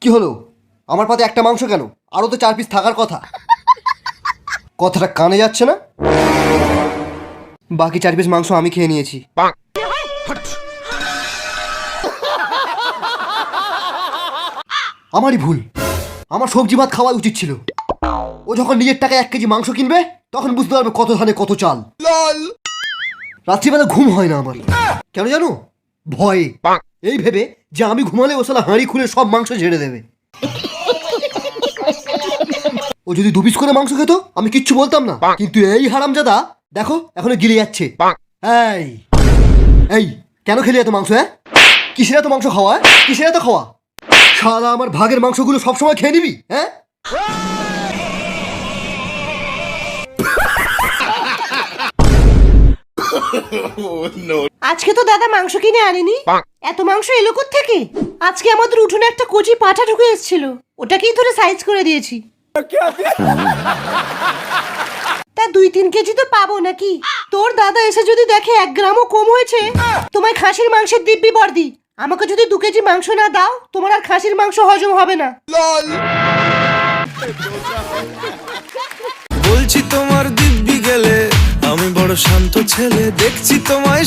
কি হলো? আমার পাতে একটা মাংস কেন? আরও তো চার পিস থাকার কথা। কথাটা কানে যাচ্ছে না? বাকি চার পিস মাংস আমি খেয়ে নিয়েছি। আমারই ভুল। আমার সবজি ভাত খাওয়া উচিত ছিল। ও যখন নিজের টাকায় এক কেজি মাংস কিনবে তখন বুঝতে পারবে কত ধানে কত চাল। রাত্রিবেলা ঘুম হয় না আমার। কেন জানো? ভয়ে। এই ভেবে যে আমি ঘুমালে ও সালা হাঁড়ি খুলে সব মাংস ঝেড়ে দেবে। ও যদি দুপিস করে মাংস খেত, আমি কিচ্ছু বলতাম না। কিন্তু এই হারামজাদা, দেখো, এখনও গিলে যাচ্ছে। এই এই, কেন খেলি এত মাংস হ্যাঁ? কিসের এত মাংস খাওয়া হ্যাঁ? কিসের এত খাওয়া? শালা, আমার ভাগের মাংসগুলো সবসময় খেয়ে নিবি হ্যাঁ? আজকে তো দাদা মাংস কিনে আনেনি। এত মাংস এলো থেকে আজকে আমাদের উঠোনে একটা কচি পাঠা ঢুকে এসেছিল। ওটাকেই ধরে সাইজ করে দিয়েছি। তা দুই তিন কেজি তো পাবো নাকি? তোর দাদা এসে যদি দেখে এক গ্রামও কম হয়েছে তোমায় খাসির মাংসের দিব্যি বর্দি। আমাকে যদি দু কেজি মাংস না দাও তোমার আর খাসির মাংস হজম হবে না। বলছি তোমার বড় শান্ত ছেলে দেখছি তোমায়